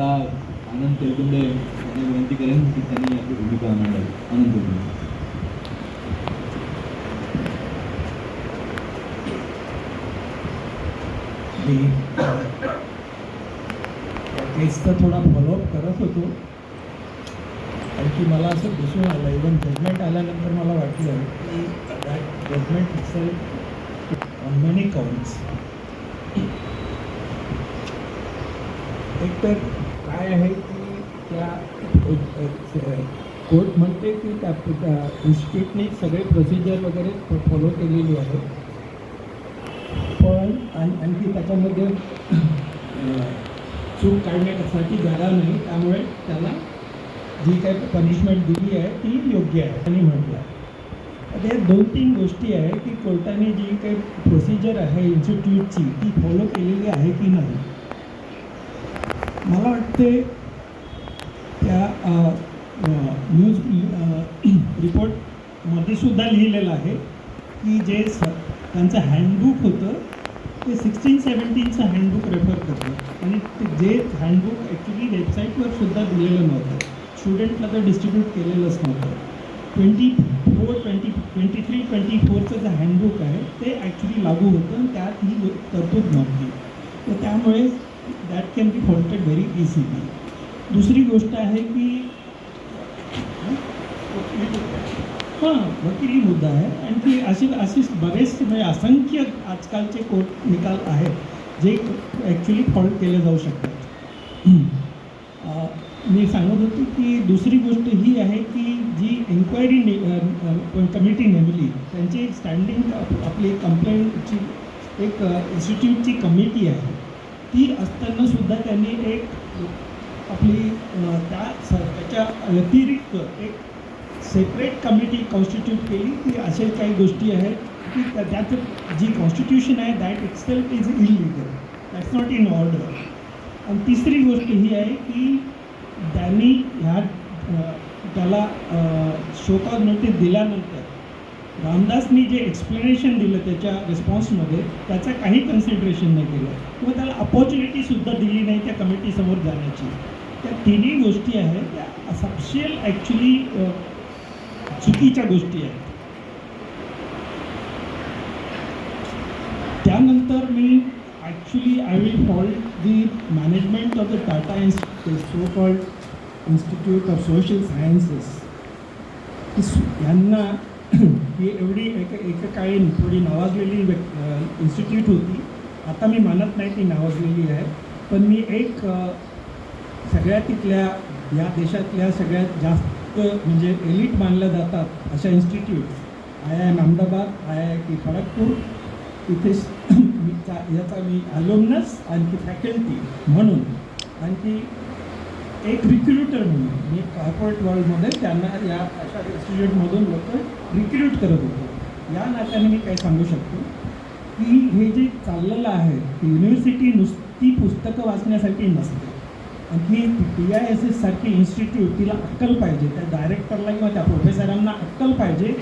आता आनंद तेलकुंडे यांना विनंती करेन की त्यांनी आपली भूमिका मांडावी. आनंद तेलकुंडे केसचा थोडा फॉलोअप करत होतो. कारण की मला असं दिसून आलं. इवन जजमेंट आल्यानंतर मला वाटलं की that judgement itself on many counts एक तर काय आहे की त्या कोर्ट म्हणते की त्या त्या इन्स्टिट्यूटने सगळे प्रोसिजर वगैरे फॉलो केलेली आहे. पण आणखी त्याच्यामध्ये चूक काढण्यासाठी झाला नाही. त्यामुळे त्याला जी काही पनिशमेंट दिली आहे ती योग्य आहे त्यांनी म्हटलं आता या दोन तीन गोष्टी आहे की कोर्टाने जी काही प्रोसिजर आहे इन्स्टिट्यूटची ती फॉलो केलेली आहे की नाही? मला वाटते त्या न्यूज रिपोर्टमध्ये सुद्धा लिहिलेलं आहे की जे स त्यांचं हँडबुक होतं ते सिक्स्टीन सेवन्टीनचं हँडबुक रेफर करतं. आणि ते जे हँडबुक ॲक्च्युली वेबसाईटवर सुद्धा दिलेलं नव्हतं. स्टुडंटला तर डिस्ट्रीब्यूट केलेलंच नव्हतं. Twenty four twenty twenty three twenty फोरचं जे हँडबुक आहे ते ॲक्च्युली लागू होतं आणि त्यात ही तरतूद नव्हती. तर त्यामुळे that can be faulted very easily दुसरी गोष्ट आहे की हां वकिली मुद्दा आहे. आणखी असे असे बरेच म्हणजे असंख्य आजकालचे कोर्ट निकाल आहेत जे ॲक्च्युली फॉल्ट केले जाऊ शकतात. मी सांगत होतो की दुसरी गोष्ट ही आहे की जी एन्क्वायरी ने कमिटी नेमली त्यांची स्टँडिंग आपली कंप्लेंटची एक इन्स्टिट्यूटची कमिटी आहे. ती असताना सुद्धा त्यांनी एक आपली त्या स- त्याच्या व्यतिरिक्त एक सेपरेट कमिटी कॉन्स्टिट्यूट केली. की अशा काही गोष्टी आहेत की त्या- त्याचं जी कॉन्स्टिट्यूशन आहे that itself is illegal that's not in order आणि तिसरी गोष्ट ही आहे की त्यांनी ह्या त्याला शोकॉज नोटीस दिल्यानंतर रामदासनी जे एक्सप्लेनेशन दिलं त्याच्या रिस्पॉन्समध्ये त्याचं काही कन्सिडरेशन नाही केलं. किंवा त्याला अपॉर्च्युनिटीसुद्धा दिली नाही त्या कमिटीसमोर जाण्याची. त्या तिन्ही गोष्टी आहेत त्या सबशियल ॲक्च्युली चुकीच्या गोष्टी आहेत. त्यानंतर मी actually I will fault the management of the Tata insti so called institute of social sciences यांना ही एवढी एक एकेकाळी थोडी नावाजलेली इन्स्टिट्यूट होती. आता मी मानत नाही ती नावाजलेली आहे. पण मी एक सगळ्या तिथल्या या देशातल्या सगळ्यात जास्त म्हणजे एलिट मानल्या जातात अशा institute I I M Ahmedabad I I T Kharagpur. इथे मी चा- याचा मी अलोमनस आणखी फॅकल्टी म्हणून. आणखी एक रिक्रुटर म्हणून. मी कॉर्पोरेट वर्ल्डमध्ये त्यांना या अशा इन्स्टिट्यूटमधून लोक रिक्रूट करत होतो. या नात्याने मी काय सांगू शकतो? की हे जे चाललेलं आहे युनिव्हर्सिटी नुसती पुस्तकं वाचण्यासाठी नसते. आणखी टी आय एस एससारखी इन्स्टिट्यूट तिला अक्कल पाहिजे. त्या डायरेक्टरला किंवा त्या प्रोफेसरांना अक्कल पाहिजे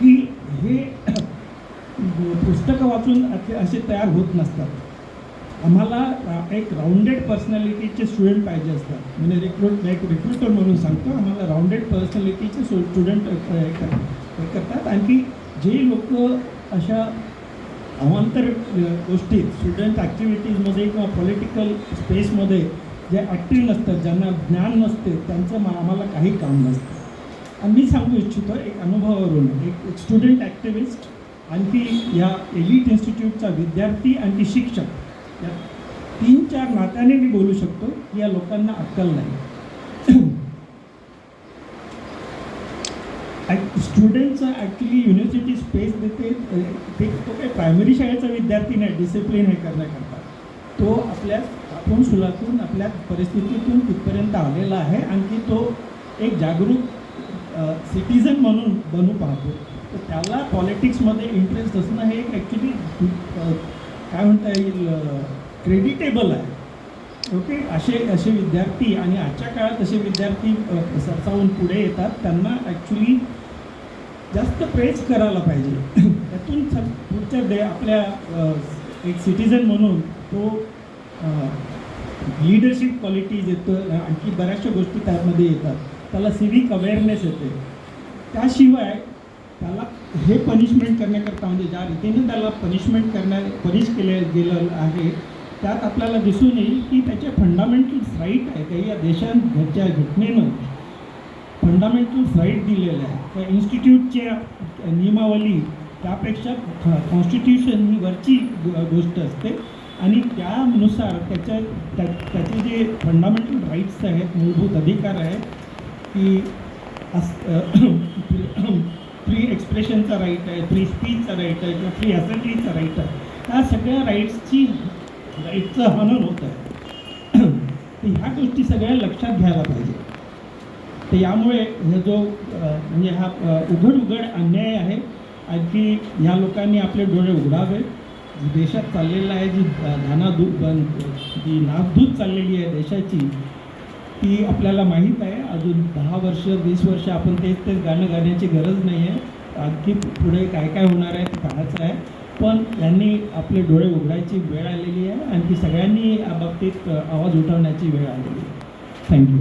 की हे पुस्तकं वाचून असे तयार होत नसतात. आम्हाला एक राऊंडेड पर्सनॅलिटीचे स्टुडंट पाहिजे असतात. म्हणजे रिक्रूट एक रिक्रुटर म्हणून सांगतो आम्हाला राऊंडेड पर्सनॅलिटीचे स्टुडंट हे करतात. आणखी जे लोक अशा अवांतर गोष्टीत स्टुडंट ॲक्टिव्हिटीजमध्ये किंवा पॉलिटिकल स्पेसमध्ये जे ॲक्टिव्ह नसतात ज्यांना ज्ञान नसते त्यांचं मा- आम्हाला काही काम नसतं. आणि मी सांगू इच्छितो एक अनुभवावरून एक एक स्टुडंट ॲक्टिव्हिस्ट आणखी या एलिट इन्स्टिट्यूटचा विद्यार्थी आणखी शिक्षक या तीन चार नात्याने मी बोलू शकतो की या लोकांना अक्कल नाही. स्टुडंटचं ॲक्च्युली युनिव्हर्सिटी स्पेस देते ते तो काही प्रायमरी शाळेचा विद्यार्थी नाही डिसिप्लिन हे करण्याकरता तो आपल्या आपण सुलातून आपल्या परिस्थितीतून तिथपर्यंत आलेला आहे. आणखी तो एक जागरूक सिटिझन म्हणून बनू पाहतो. तर त्याला पॉलिटिक्समध्ये इंटरेस्ट असणं हे एक ॲक्च्युली काय म्हणता येईल क्रेडिटेबल आहे. ओके असे असे विद्यार्थी आणि आजच्या काळात असे विद्यार्थी सरसावून पुढे येतात. त्यांना ॲक्च्युली जास्त प्रेस करायला पाहिजे. त्यातून पुढच्या डे आपल्या एक सिटिझन म्हणून तो लिडरशिप क्वालिटीज येतं आणखी बऱ्याचशा गोष्टी त्यामध्ये येतात. त्याला सिविक अवेअरनेस येते. त्याशिवाय त्याला हे पनिशमेंट करण्याकरता म्हणजे ज्या रीतीने त्याला पनिशमेंट करण्या पनिश केलं गेलं आहे त्यात आपल्याला दिसून येईल की त्याचे फंडामेंटल राईट आहे काही या देशांच्या घटनेनं फंडामेंटल राईट दिलेलं आहे. त्या इन्स्टिट्यूटच्या नियमावली त्यापेक्षा कॉन्स्टिट्यूशन ही वरची गोष्ट असते. आणि त्यानुसार त्याच्या त्या त्याचे जे फंडामेंटल राईट्स आहेत मूलभूत अधिकार आहेत की फ्री एक्सप्रेशनचा राईट आहे फ्री स्पीचचा राईट आहे किंवा फ्री असेंब्लीचा राईट आहे त्या सगळ्या राईट्सची लाईटचं हनन होत आहे तर ह्या गोष्टी सगळ्या लक्षात घ्यायला पाहिजे. तर यामुळे हे जो म्हणजे हा उघड उघड अन्याय आहे आणखी ह्या लोकांनी आपले डोळे उघडावे. देशात चाललेलं आहे जी अ, धानाधूत बन जी नासधूत चाललेली आहे देशाची ती आपल्याला माहीत आहे. अजून दहा वर्ष वीस वर्ष आपण तेच तेच गाणं गाण्याची गरज नाही आहे आणखी पुढे काय काय होणार आहे ते पाहायचं आहे. पण यांनी आपले डोळे उघडायची वेळ आलेली आहे आणखी सगळ्यांनी या बाबतीत आवाज उठवण्याची वेळ आलेली आहे. थँक्यू